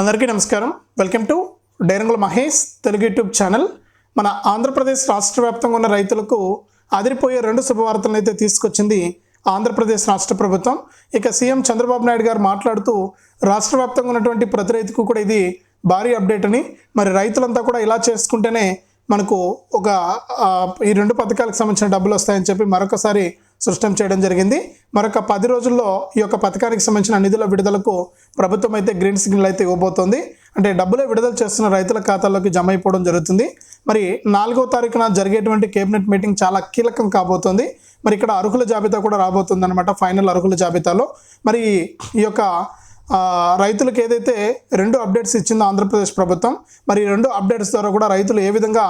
అందరికీ నమస్కారం. Welcome to Dairangula Mahesh Telugu YouTube channel. మన ఆంధ్రప్రదేశ్ రాష్ట్ర వ్యాప్తంగా ఉన్న రైతులకు అదిరిపోయే రెండు శుభవార్తలను అయితే తీసుకొచ్చింది ఆంధ్రప్రదేశ్ రాష్ట్ర ప్రభుత్వం. ఇక సీఎం చంద్రబాబు నాయుడు గారు మాట్లాడుతూ రాష్ట్ర వ్యాప్తంగా ఉన్నటువంటి ప్రతి రైతుకు కూడా ఇది భారీ అప్డేట్ అని. మరి రైతులంతా కూడా ఇలా చేసుకుంటేనే మనకు ఒక ఈ రెండు పథకాలకు సంబంధించిన డబ్బులు వస్తాయని చెప్పి మరొకసారి సృష్టం చేయడం జరిగింది. మరొక పది రోజుల్లో ఈ యొక్క పథకానికి సంబంధించిన నిధుల విడుదలకు ప్రభుత్వం అయితే గ్రీన్ సిగ్నల్ అయితే ఇవ్వబోతోంది. అంటే డబ్బులే విడుదల చేస్తున్న రైతుల ఖాతాల్లోకి జమ అయిపోవడం జరుగుతుంది. మరి నాలుగో తారీఖున జరిగేటువంటి కేబినెట్ మీటింగ్ చాలా కీలకం కాబోతోంది. మరి ఇక్కడ అర్హుల జాబితా కూడా రాబోతుంది అనమాట ఫైనల్ అర్హుల జాబితాలో. మరి ఈ యొక్క రైతులకు ఏదైతే రెండు అప్డేట్స్ ఇచ్చిందో ఆంధ్రప్రదేశ్ ప్రభుత్వం మరి ఈ రెండు అప్డేట్స్ ద్వారా కూడా రైతులు ఏ విధంగా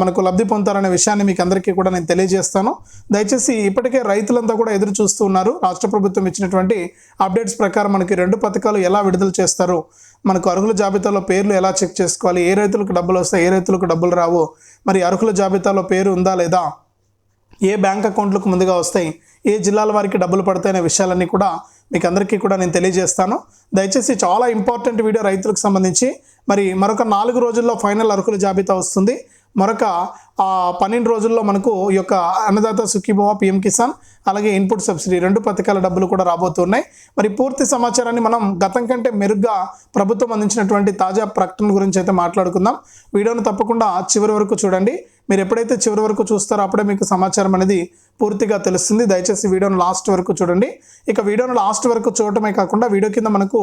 మనకు లబ్ధి పొందుతారనే విషయాన్ని మీకు అందరికీ కూడా నేను తెలియజేస్తాను. దయచేసి ఇప్పటికే రైతులంతా కూడా ఎదురు చూస్తూ ఉన్నారు. రాష్ట్ర ప్రభుత్వం ఇచ్చినటువంటి అప్డేట్స్ ప్రకారం మనకి రెండు పథకాలు ఎలా విడుదల చేస్తారు మనకు అర్హుల జాబితాలో పేర్లు ఎలా చెక్ చేసుకోవాలి ఏ రైతులకు డబ్బులు వస్తాయి ఏ రైతులకు డబ్బులు రావు మరి అర్హుల జాబితాలో పేరు ఉందా లేదా ఏ బ్యాంక్ అకౌంట్లకు ముందుగా వస్తాయి ఏ జిల్లాల వారికి డబ్బులు పడతాయనే విషయాలన్నీ కూడా మీకు అందరికీ కూడా నేను తెలియజేస్తాను. దయచేసి చాలా ఇంపార్టెంట్ వీడియో రైతులకు సంబంధించి. మరి మరొక నాలుగు రోజుల్లో ఫైనల్ అరకుల జాబితా వస్తుంది. మరొక ఆ, పన్నెండు రోజుల్లో మనకు ఈ యొక్క అన్నదాత సుఖీభవ పిఎం కిసాన్ అలాగే ఇన్పుట్ సబ్సిడీ రెండు పథకాల డబ్బులు కూడా రాబోతున్నాయి. మరి పూర్తి సమాచారాన్ని మనం గతం కంటే మెరుగ్గా ప్రభుత్వం అందించినటువంటి తాజా ప్రకటన గురించి అయితే మాట్లాడుకుందాం. వీడియోను తప్పకుండా చివరి వరకు చూడండి. మీరు ఎప్పుడైతే చివరి వరకు చూస్తారో అప్పుడే మీకు సమాచారం అనేది పూర్తిగా తెలుస్తుంది. దయచేసి వీడియోను లాస్ట్ వరకు చూడండి. ఇక వీడియోను లాస్ట్ వరకు చూడటమే కాకుండా వీడియో కింద మనకు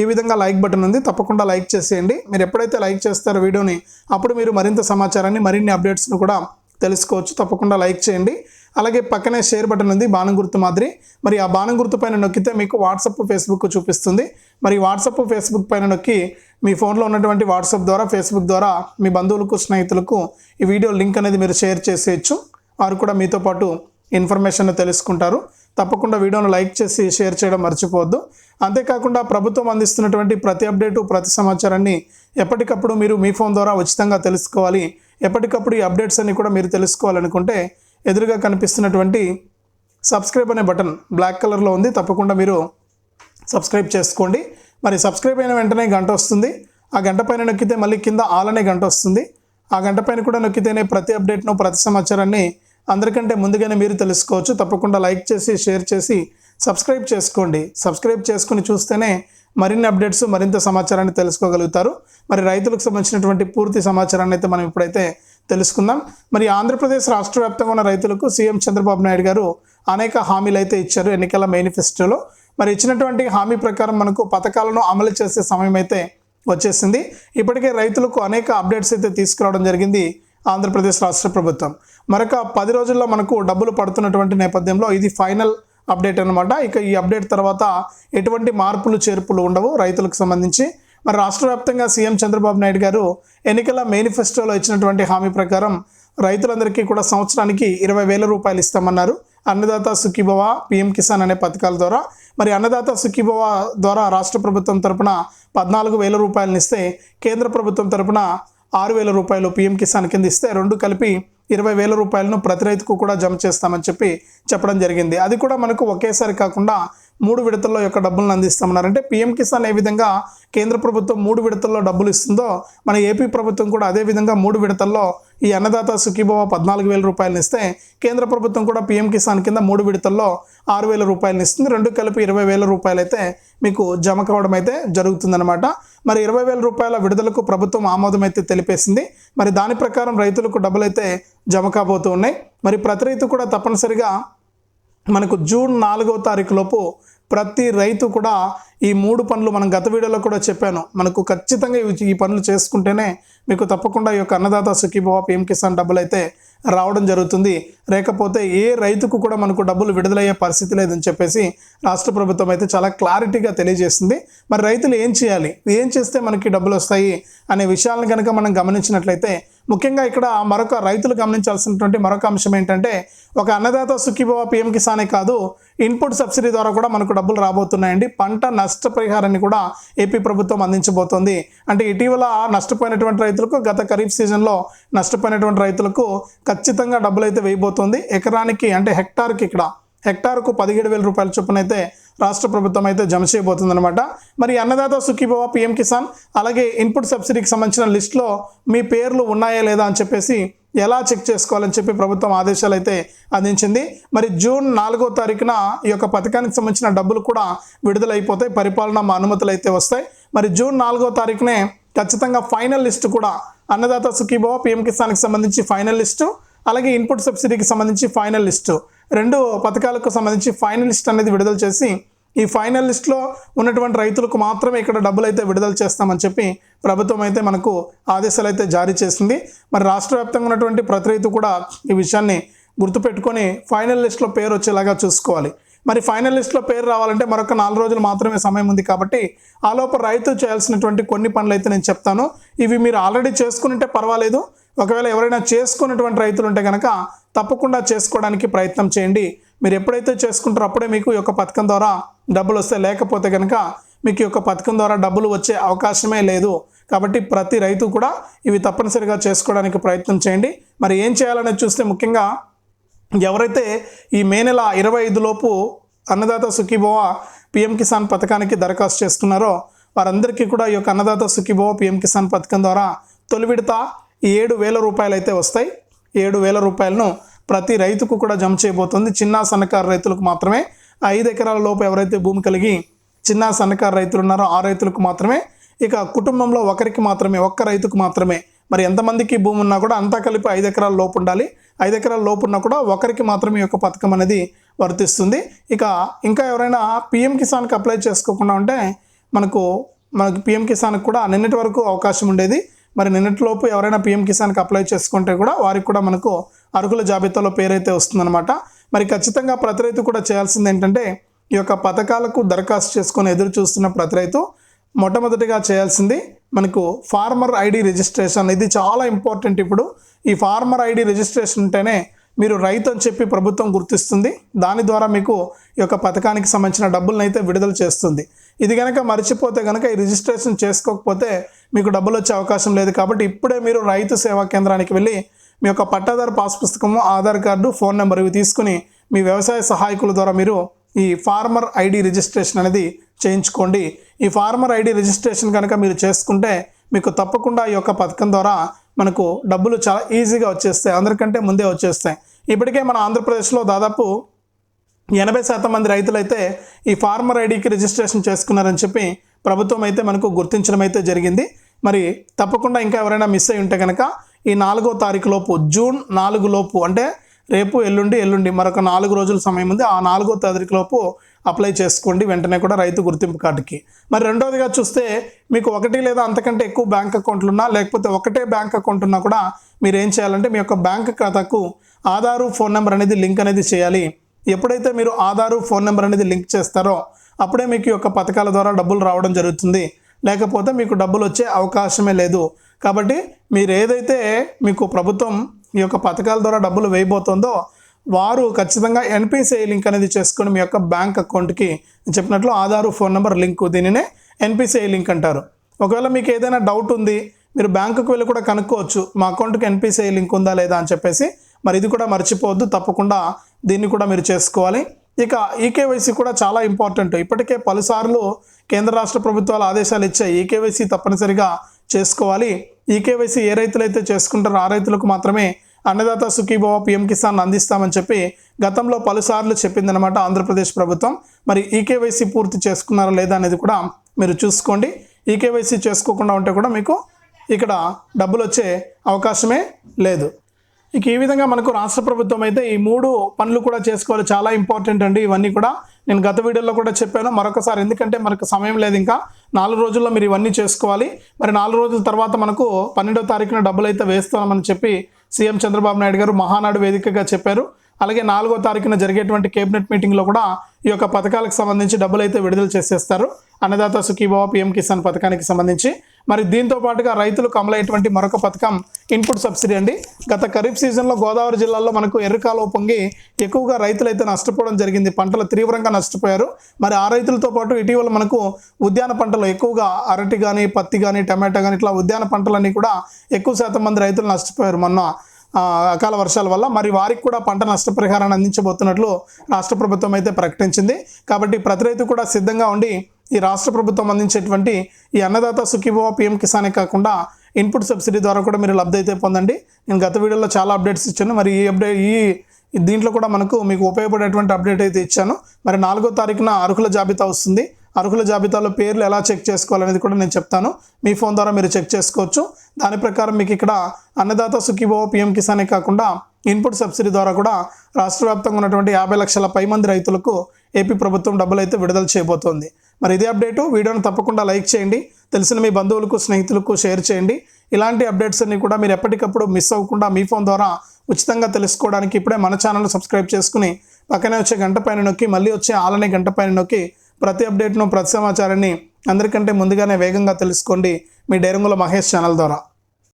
ఈ విధంగా లైక్ బటన్ ఉంది. తప్పకుండా లైక్ చేసేయండి. మీరు ఎప్పుడైతే లైక్ చేస్తారో వీడియోని అప్పుడు మీరు మరింత సమాచారాన్ని మరిన్ని అప్డేట్స్ను కూడా తెలుసుకోవచ్చు. తప్పకుండా లైక్ చేయండి. అలాగే పక్కనే షేర్ బటన్ ఉంది బాణం గుర్తు మాదిరి. మరి ఆ బాణం గుర్తు పైన నొక్కితే మీకు వాట్సప్ ఫేస్బుక్ చూపిస్తుంది. మరి వాట్సప్ ఫేస్బుక్ పైన నొక్కి మీ ఫోన్లో ఉన్నటువంటి వాట్సాప్ ద్వారా ఫేస్బుక్ ద్వారా మీ బంధువులకు స్నేహితులకు ఈ వీడియో లింక్ అనేది మీరు షేర్ చేసేయచ్చు. వారు కూడా మీతో పాటు ఇన్ఫర్మేషన్ తెలుసుకుంటారు. తప్పకుండా వీడియోను లైక్ చేసి షేర్ చేయడం మర్చిపోవద్దు. అంతేకాకుండా ప్రభుత్వం అందిస్తున్నటువంటి ప్రతి అప్డేటు ప్రతి సమాచారాన్ని ఎప్పటికప్పుడు మీరు మీ ఫోన్ ద్వారా ఉచితంగా తెలుసుకోవాలి. ఎప్పటికప్పుడు ఈ అప్డేట్స్ అన్ని కూడా మీరు తెలుసుకోవాలనుకుంటే ఎదురుగా కనిపిస్తున్నటువంటి సబ్స్క్రైబ్ అనే బటన్ బ్లాక్ కలర్లో ఉంది. తప్పకుండా మీరు సబ్స్క్రైబ్ చేసుకోండి. మరి సబ్స్క్రైబ్ అయిన వెంటనే గంట వస్తుంది. ఆ గంట పైన నొక్కితే మళ్ళీ కింద ఆల్ అనే గంట వస్తుంది. ఆ గంట పైన కూడా నొక్కితేనే ప్రతి అప్డేట్ను ప్రతి సమాచారాన్ని అందరికంటే ముందుగానే మీరు తెలుసుకోవచ్చు. తప్పకుండా లైక్ చేసి షేర్ చేసి సబ్స్క్రైబ్ చేసుకోండి. సబ్స్క్రైబ్ చేసుకుని చూస్తేనే మరిన్ని అప్డేట్స్ మరింత సమాచారాన్ని తెలుసుకోగలుగుతారు. మరి రైతులకు సంబంధించినటువంటి పూర్తి సమాచారాన్ని అయితే మనం ఇప్పుడైతే తెలుసుకుందాం. మరి ఆంధ్రప్రదేశ్ రాష్ట్ర వ్యాప్తంగా ఉన్న రైతులకు సీఎం చంద్రబాబు నాయుడు గారు అనేక హామీలు అయితే ఇచ్చారు ఎన్నికల మేనిఫెస్టోలో. మరి ఇచ్చినటువంటి హామీ ప్రకారం మనకు పథకాలను అమలు చేసే సమయం అయితే వచ్చేసింది. ఇప్పటికే రైతులకు అనేక అప్డేట్స్ అయితే తీసుకురావడం జరిగింది ఆంధ్రప్రదేశ్ రాష్ట్ర ప్రభుత్వం. మరొక పది రోజుల్లో మనకు డబ్బులు పడుతున్నటువంటి నేపథ్యంలో ఇది ఫైనల్ అప్డేట్ అనమాట ఇక ఈ అప్డేట్ తర్వాత ఎటువంటి మార్పులు చేర్పులు ఉండవు రైతులకు సంబంధించి. మరి రాష్ట్ర వ్యాప్తంగా సీఎం చంద్రబాబు నాయుడు గారు ఎన్నికల మేనిఫెస్టోలో ఇచ్చినటువంటి హామీ ప్రకారం రైతులందరికీ కూడా సంవత్సరానికి ఇరవై వేల రూపాయలు ఇస్తామన్నారు. అన్నదాత సుఖీభవ పిఎం కిసాన్ అనే పథకాల ద్వారా. మరి అన్నదాత సుఖీభవ ద్వారా రాష్ట్ర ప్రభుత్వం తరపున పద్నాలుగు వేల రూపాయలను ఇస్తే కేంద్ర ప్రభుత్వం తరపున ఆరు వేల రూపాయలు పిఎం కిసాన్ కింద ఇస్తే రెండు కలిపి ఇరవై వేల రూపాయలను ప్రతి రైతుకు కూడా జమ చేస్తామని చెప్పి చెప్పడం జరిగింది. అది కూడా మనకు ఒకేసారి కాకుండా మూడు విడతల్లో యొక్క డబ్బులను అందిస్తామన్నారు. అంటే పీఎం కిసాన్ ఏ విధంగా కేంద్ర ప్రభుత్వం మూడు విడతల్లో డబ్బులు ఇస్తుందో మన ఏపీ ప్రభుత్వం కూడా అదే విధంగా మూడు విడతల్లో ఈ అన్నదాత సుఖీభవ పద్నాలుగు వేల రూపాయలను ఇస్తే కేంద్ర ప్రభుత్వం కూడా పీఎం కిసాన్ కింద మూడు విడతల్లో ఆరు వేల రూపాయలను ఇస్తుంది. రెండు కలిపి ఇరవై వేల రూపాయలు అయితే మీకు జమ కావడం అయితే జరుగుతుందన్నమాట. మరి ఇరవై వేల రూపాయల విడుదలకు ప్రభుత్వం ఆమోదం అయితే తెలిపేసింది. మరి దాని ప్రకారం రైతులకు డబ్బులు అయితే జమ కాబోతూ ఉన్నాయి. మరి ప్రతి రైతు కూడా తప్పనిసరిగా మనకు జూన్ నాలుగో తారీఖు లోపు ప్రతి రైతు కూడా ఈ మూడు పనులు మనం గత వీడియోలో కూడా చెప్పాను. మనకు ఖచ్చితంగా ఈ పనులు చేసుకుంటేనే మీకు తప్పకుండా ఈ యొక్క అన్నదాత సుఖీభవ పిఎం కిసాన్ డబ్బులు అయితే రావడం జరుగుతుంది. లేకపోతే ఏ రైతుకు కూడా మనకు డబ్బులు విడుదలయ్యే పరిస్థితి లేదని చెప్పేసి రాష్ట్ర ప్రభుత్వం అయితే చాలా క్లారిటీగా తెలియజేసింది. మరి రైతులు ఏం చేయాలి? ఏం చేస్తే మనకి డబ్బులు వస్తాయి? అనే విషయాలను కనుక మనం గమనించినట్లయితే ముఖ్యంగా ఇక్కడ మరొక రైతులు గమనించాల్సినటువంటి మరొక అంశం ఏంటంటే ఒక అన్నదాత సుఖీభవ పిఎం కిసానే కాదు ఇన్పుట్ సబ్సిడీ ద్వారా కూడా మనకు డబ్బులు రాబోతున్నాయండి. పంట నష్టపరిహారాన్ని కూడా ఏపీ ప్రభుత్వం అందించబోతోంది. అంటే ఇటీవల నష్టపోయినటువంటి రైతులకు గత ఖరీఫ్ సీజన్లో నష్టపోయినటువంటి రైతులకు ఖచ్చితంగా డబ్బులు అయితే వేయబోతోంది. ఎకరానికి అంటే హెక్టార్కి ఇక్కడ హెక్టార్కు పదిహేడు వేల రూపాయల చొప్పున అయితే రాష్ట్ర ప్రభుత్వం అయితే జమ చేయబోతుందన్నమాట. మరి అన్నదాత సుఖీభవ పిఎం కిసాన్ అలాగే ఇన్పుట్ సబ్సిడీకి సంబంధించిన లిస్టులో మీ పేర్లు ఉన్నాయా లేదా అని చెప్పేసి ఎలా చెక్ చేసుకోవాలని చెప్పి ప్రభుత్వం ఆదేశాలు అయితే అందించింది. మరి జూన్ నాలుగో తారీఖున ఈ యొక్క పథకానికి సంబంధించిన డబ్బులు కూడా విడుదలైపోతాయి. పరిపాలన అనుమతులు అయితే వస్తాయి. మరి జూన్ నాలుగో తారీఖునే ఖచ్చితంగా ఫైనల్ లిస్టు కూడా అన్నదాత సుఖీభవ పిఎం కిసాన్కి సంబంధించి ఫైనల్ లిస్టు అలాగే ఇన్పుట్ సబ్సిడీకి సంబంధించి ఫైనల్ లిస్టు. రెండు పథకాలకు సంబంధించి ఫైనల్ లిస్ట్ అనేది విడుదల చేసి ఈ ఫైనల్ లిస్ట్లో ఉన్నటువంటి రైతులకు మాత్రమే ఇక్కడ డబ్బులు అయితే విడుదల చేస్తామని చెప్పి ప్రభుత్వం అయితే మనకు ఆదేశాలు అయితే జారీ చేసింది. మరి రాష్ట్ర వ్యాప్తంగా ఉన్నటువంటి ప్రతి రైతు కూడా ఈ విషయాన్ని గుర్తుపెట్టుకొని ఫైనల్ లిస్ట్లో పేరు వచ్చేలాగా చూసుకోవాలి. మరి ఫైనల్ లిస్ట్లో పేరు రావాలంటే మరొక నాలుగు రోజులు మాత్రమే సమయం ఉంది కాబట్టి ఆ లోపల రైతు చేయాల్సినటువంటి కొన్ని పనులు అయితే నేను చెప్తాను. ఇవి మీరు ఆల్రెడీ చేసుకుంటే పర్వాలేదు. ఒకవేళ ఎవరైనా చేసుకున్నటువంటి రైతులు ఉంటే కనుక తప్పకుండా చేసుకోవడానికి ప్రయత్నం చేయండి. మీరు ఎప్పుడైతే చేసుకుంటారో అప్పుడే మీకు ఈ యొక్క పథకం ద్వారా డబ్బులు వస్తే లేకపోతే కనుక మీకు ఈ యొక్క పథకం ద్వారా డబ్బులు వచ్చే అవకాశమే లేదు. కాబట్టి ప్రతి రైతు కూడా ఇవి తప్పనిసరిగా చేసుకోవడానికి ప్రయత్నం చేయండి. మరి ఏం చేయాలనేది చూస్తే ముఖ్యంగా ఎవరైతే ఈ మే నెల ఇరవై ఐదులోపు అన్నదాత సుఖీభవ పిఎం కిసాన్ పథకానికి దరఖాస్తు చేసుకున్నారో వారందరికీ కూడా ఈ యొక్క అన్నదాత సుఖీభవ పిఎం కిసాన్ పథకం ద్వారా తొలి విడత ఏడు వేల రూపాయలు అయితే వస్తాయి. ఏడు వేల రూపాయలను ప్రతి రైతుకు కూడా జమ చేయబోతుంది. చిన్న సన్నకారు రైతులకు మాత్రమే. ఐదు ఎకరాల లోపు ఎవరైతే భూమి కలిగి చిన్న సన్నకారు రైతులు ఉన్నారో ఆ రైతులకు మాత్రమే. ఇక కుటుంబంలో ఒకరికి మాత్రమే ఒక్క రైతుకు మాత్రమే. మరి ఎంతమందికి భూమి ఉన్నా కూడా అంతా కలిపి ఐదు ఎకరాల లోపు ఉండాలి. ఐదు ఎకరాల లోపు ఉన్నా కూడా ఒకరికి మాత్రమే ఈ యొక్క పథకం అనేది వర్తిస్తుంది. ఇక ఇంకా ఎవరైనా పిఎం కిసాన్కి అప్లై చేసుకోకుండా ఉంటే మనకు మనకు పిఎం కిసాన్కి కూడా నిన్నటి వరకు అవకాశం ఉండేది. మరి నిన్నటిలోపు ఎవరైనా పిఎం కిసాన్కి అప్లై చేసుకుంటే కూడా వారికి కూడా మనకు అర్హుల జాబితాలో పేరైతే వస్తుందన్నమాట. మరి ఖచ్చితంగా ప్రతి రైతు కూడా చేయాల్సింది ఏంటంటే ఈ యొక్క పథకాలకు దరఖాస్తు చేసుకొని ఎదురు చూస్తున్న ప్రతి రైతు మొట్టమొదటిగా చేయాల్సింది మనకు ఫార్మర్ ఐడి రిజిస్ట్రేషన్. ఇది చాలా ఇంపార్టెంట్ ఇప్పుడు. ఈ ఫార్మర్ ఐడి రిజిస్ట్రేషన్ ఉంటేనే మీరు రైతు అని చెప్పి ప్రభుత్వం గుర్తిస్తుంది. దాని ద్వారా మీకు ఈ యొక్క పథకానికి సంబంధించిన డబ్బులను అయితే విడుదల చేస్తుంది. ఇది కనుక మర్చిపోతే కనుక ఈ రిజిస్ట్రేషన్ చేసుకోకపోతే మీకు డబ్బులు వచ్చే అవకాశం లేదు కాబట్టి ఇప్పుడే మీరు రైతు సేవా కేంద్రానికి వెళ్ళి మీ యొక్క పట్టాదారు పాస్ పుస్తకము ఆధార్ కార్డు ఫోన్ నెంబర్ ఇవి తీసుకుని మీ వ్యవసాయ సహాయకుల ద్వారా మీరు ఈ ఫార్మర్ ఐడి రిజిస్ట్రేషన్ అనేది చేయించుకోండి. ఈ ఫార్మర్ ఐడి రిజిస్ట్రేషన్ కనుక మీరు చేసుకుంటే మీకు తప్పకుండా ఈ యొక్క పథకం ద్వారా మనకు డబ్బులు చాలా ఈజీగా వచ్చేస్తాయి అందరికంటే ముందే వచ్చేస్తాయి. ఇప్పటికే మన ఆంధ్రప్రదేశ్లో దాదాపు ఎనభై శాతం మంది రైతులైతే ఈ ఫార్మర్ ఐడికి రిజిస్ట్రేషన్ చేసుకున్నారని చెప్పి ప్రభుత్వం అయితే మనకు గుర్తించడం అయితే జరిగింది. మరి తప్పకుండా ఇంకా ఎవరైనా మిస్ అయి ఉంటే కనుక ఈ నాలుగో తారీఖు లోపు జూన్ నాలుగు లోపు అంటే రేపు ఎల్లుండి ఎల్లుండి మరొక నాలుగు రోజుల సమయం ఉంది. ఆ నాలుగో తారీఖు లోపు అప్లై చేసుకోండి వెంటనే కూడా రైతు గుర్తింపు కార్డుకి. మరి రెండవదిగా చూస్తే మీకు ఒకటి లేదా అంతకంటే ఎక్కువ బ్యాంక్ అకౌంట్లు ఉన్నా లేకపోతే ఒకటే బ్యాంక్ అకౌంట్ ఉన్నా కూడా మీరు ఏం చేయాలంటే మీ యొక్క బ్యాంక్ ఖాతాకు ఆధారు ఫోన్ నెంబర్ అనేది లింక్ అనేది చేయాలి. ఎప్పుడైతే మీరు ఆధారు ఫోన్ నెంబర్ అనేది లింక్ చేస్తారో అప్పుడే మీకు ఈ యొక్క పథకాల ద్వారా డబ్బులు రావడం జరుగుతుంది. లేకపోతే మీకు డబ్బులు వచ్చే అవకాశమే లేదు. కాబట్టి మీరు ఏదైతే మీకు ప్రభుత్వం ఈ యొక్క పథకాల ద్వారా డబ్బులు వేయబోతుందో వారు ఖచ్చితంగా ఎన్పిసిఐ లింక్ అనేది చేసుకొని మీ యొక్క బ్యాంక్ అకౌంట్కి చెప్పినట్లు ఆధారు ఫోన్ నెంబర్ లింక్ దీనినే ఎన్పిసిఐ లింక్ అంటారు. ఒకవేళ మీకు ఏదైనా డౌట్ ఉంది మీరు బ్యాంకుకు వెళ్ళి కూడా కనుక్కోవచ్చు మా అకౌంట్కి ఎన్పిసిఐ లింక్ ఉందా లేదా అని చెప్పేసి మరి ఇది కూడా మర్చిపోవద్దు తప్పకుండా దీన్ని కూడా మీరు చేసుకోవాలి. ఇక ఈకేవైసీ కూడా చాలా ఇంపార్టెంట్. ఇప్పటికే పలుసార్లు కేంద్ర రాష్ట్ర ప్రభుత్వాలు ఆదేశాలు ఇచ్చాయి ఈకేవైసీ తప్పనిసరిగా చేసుకోవాలి. ఈకేవైసీ ఏ రైతులైతే చేసుకుంటారో ఆ రైతులకు మాత్రమే అన్నదాత సుఖీభవ పిఎం కిసాన్ అందిస్తామని చెప్పి గతంలో పలుసార్లు చెప్పిందనమాట ఆంధ్రప్రదేశ్ ప్రభుత్వం. మరి ఈకేవైసీ పూర్తి చేసుకున్నారా లేదా అనేది కూడా మీరు చూసుకోండి. ఈకేవైసీ చేసుకోకుండా ఉంటే కూడా మీకు ఇక్కడ డబ్బులు వచ్చే అవకాశమే లేదు. ఇక ఈ విధంగా మనకు రాష్ట్ర ప్రభుత్వం అయితే ఈ మూడు పనులు కూడా చేసుకోవాలి. చాలా ఇంపార్టెంట్ అండి ఇవన్నీ కూడా. నేను గత వీడియోలో కూడా చెప్పాను. మరొకసారి ఎందుకంటే మనకు సమయం లేదు ఇంకా. నాలుగు రోజుల్లో మీరు ఇవన్నీ చేసుకోవాలి. మరి నాలుగు రోజుల తర్వాత మనకు పన్నెండో తారీఖున డబ్బులు అయితే వేస్తామని చెప్పి సీఎం చంద్రబాబు నాయుడు గారు మహానాడు వేదికగా చెప్పారు. అలాగే నాలుగో తారీఖున జరిగేటువంటి కేబినెట్ మీటింగ్లో కూడా ఈ యొక్క పథకాలకు సంబంధించి డబ్బులు అయితే విడుదల చేసేస్తారు. అన్నదాత సుఖీభావ పిఎం కిసాన్ పథకానికి సంబంధించి. మరి దీంతో పాటుగా రైతులకు అమలయ్యేటువంటి మరొక పథకం ఇన్పుట్ సబ్సిడీ అండి. గత ఖరీఫ్ సీజన్లో గోదావరి జిల్లాలో మనకు ఎర్రకాలువ పొంగి ఎక్కువగా రైతులు అయితే నష్టపోవడం జరిగింది. పంటలు తీవ్రంగా నష్టపోయారు. మరి ఆ రైతులతో పాటు ఇటీవల మనకు ఉద్యాన పంటలు ఎక్కువగా అరటి కానీ పత్తి కానీ టమాటా కానీ ఇట్లా ఉద్యాన పంటలన్నీ కూడా ఎక్కువ శాతం మంది రైతులు నష్టపోయారు మొన్న అకాల వర్షాల వల్ల. మరి వారికి కూడా పంట నష్టపరిహారాన్ని అందించబోతున్నట్లు రాష్ట్ర ప్రభుత్వం అయితే ప్రకటించింది. కాబట్టి ప్రతి రైతు కూడా సిద్ధంగా ఉండి ఈ రాష్ట్ర ప్రభుత్వం అందించేటువంటి ఈ అన్నదాత సుఖీభవ పిఎం కిసానే కాకుండా ఇన్పుట్ సబ్సిడీ ద్వారా కూడా మీరు లబ్ధి అయితే పొందండి. నేను గత వీడియోలో చాలా అప్డేట్స్ ఇచ్చాను. మరి ఈ అప్డేట్ ఈ దీంట్లో కూడా మనకు మీకు ఉపయోగపడేటువంటి అప్డేట్ అయితే ఇచ్చాను. మరి నాలుగో తారీఖున అర్హుల జాబితా వస్తుంది. అర్హుల జాబితాలో పేర్లు ఎలా చెక్ చేసుకోవాలనేది కూడా నేను చెప్తాను. మీ ఫోన్ ద్వారా మీరు చెక్ చేసుకోవచ్చు. దాని ప్రకారం మీకు ఇక్కడ అన్నదాత సుఖీభవ పిఎం కిసానే కాకుండా ఇన్పుట్ సబ్సిడీ ద్వారా కూడా రాష్ట్ర వ్యాప్తంగా ఉన్నటువంటి యాభై లక్షల పై మంది రైతులకు ఏపీ ప్రభుత్వం డబ్బులు అయితే విడుదల చేయబోతోంది. మరి ఇదే అప్డేటు. వీడియోను తప్పకుండా లైక్ చేయండి. తెలిసిన మీ బంధువులకు స్నేహితులకు షేర్ చేయండి. ఇలాంటి అప్డేట్స్ అన్ని కూడా మీరు ఎప్పటికప్పుడు మిస్ అవ్వకుండా మీ ఫోన్ ద్వారా ఉచితంగా తెలుసుకోవడానికి ఇప్పుడే మన ఛానల్ సబ్స్క్రైబ్ చేసుకుని పక్కనే వచ్చే గంట పైన నొక్కి మళ్ళీ వచ్చే ఆలనే గంట పైన నొక్కి ప్రతి అప్డేట్ను ప్రతి సమాచారాన్ని అందరికంటే ముందుగానే వేగంగా తెలుసుకోండి మీ డైరంగుల మహేష్ ఛానల్ ద్వారా.